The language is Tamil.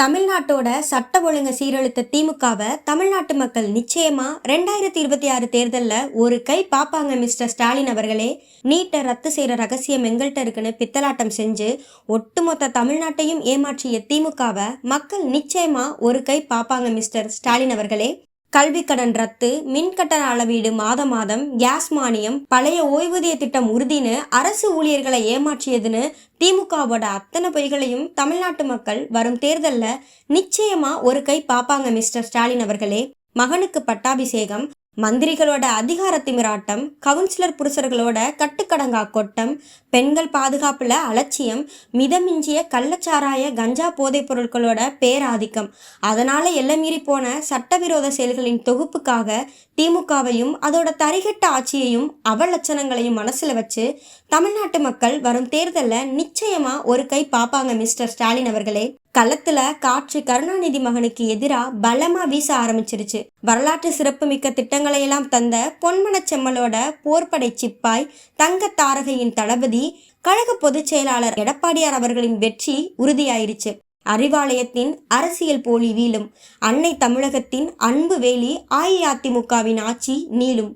தமிழ்நாட்டோட சட்ட ஒழுங்கு சீரழித்த திமுகவை தமிழ்நாட்டு மக்கள் நிச்சயமா ரெண்டாயிரத்தி இருபத்தி ஆறு தேர்தலில் ஒரு கை பாப்பாங்க மிஸ்டர் ஸ்டாலின் அவர்களே. நீட்டை ரத்து செய்கிற ரகசியம் எங்கள்கிட்ட இருக்குன்னு பித்தலாட்டம் செஞ்சு ஒட்டுமொத்த தமிழ்நாட்டையும் ஏமாற்றிய திமுகவை மக்கள் நிச்சயமா ஒரு கை பாப்பாங்க மிஸ்டர் ஸ்டாலின் அவர்களே. கல்வி கடன் ரத்து மின்கட்டண அளவீடு மாத மாதம் கேஸ் மானியம் பழைய ஓய்வூதிய திட்டம் உறுதின்னு அரசு ஊழியர்களை ஏமாற்றியதுன்னு திமுகவோட அத்தனை பொய்களையும் தமிழ்நாட்டு மக்கள் வரும் தேர்தலில் நிச்சயமா ஒரு கை பார்ப்பாங்க மிஸ்டர் ஸ்டாலின் அவர்களே. மகனுக்கு பட்டாபிஷேகம் மந்திரிகளோட அதிகார திமிராட்டம் கவுன்சிலர் புருஷர்களோட கட்டுக்கடங்கா கொட்டம் பெண்கள் பாதுகாப்பில் அலட்சியம் மிதமிஞ்சிய கள்ளச்சாராய கஞ்சா போதைப் பொருட்களோட பேராதிக்கம். அதனால எல்லைமீறி போன சட்டவிரோத செயல்களின் தொகுப்புக்காக திமுகவையும் அதோட தரிகட்ட ஆட்சியையும் அவலட்சணங்களையும் மனசில் வச்சு தமிழ்நாட்டு மக்கள் வரும் தேர்தலில் நிச்சயமாக ஒரு கை பார்ப்பாங்க மிஸ்டர் ஸ்டாலின் அவர்களே. களத்துல காற்று கருணாநிதி மகனுக்கு எதிரா பலமா வீச ஆரம்பிச்சிருச்சு. வரலாற்று சிறப்புமிக்க திட்டங்களை எல்லாம் தந்த பொன்மனச் செம்மலோட போர்ப்படை சிப்பாய் தங்க தாரகையின் தளபதி கழக பொதுச் செயலாளர் எடப்பாடியார் அவர்களின் வெற்றி உறுதியாயிருச்சு. அறிவாலயத்தின் அரசியல் போலி வீழும் அன்னை தமிழகத்தின் அன்பு வேலி அஇஅதிமுகவின் ஆட்சி நீளும்.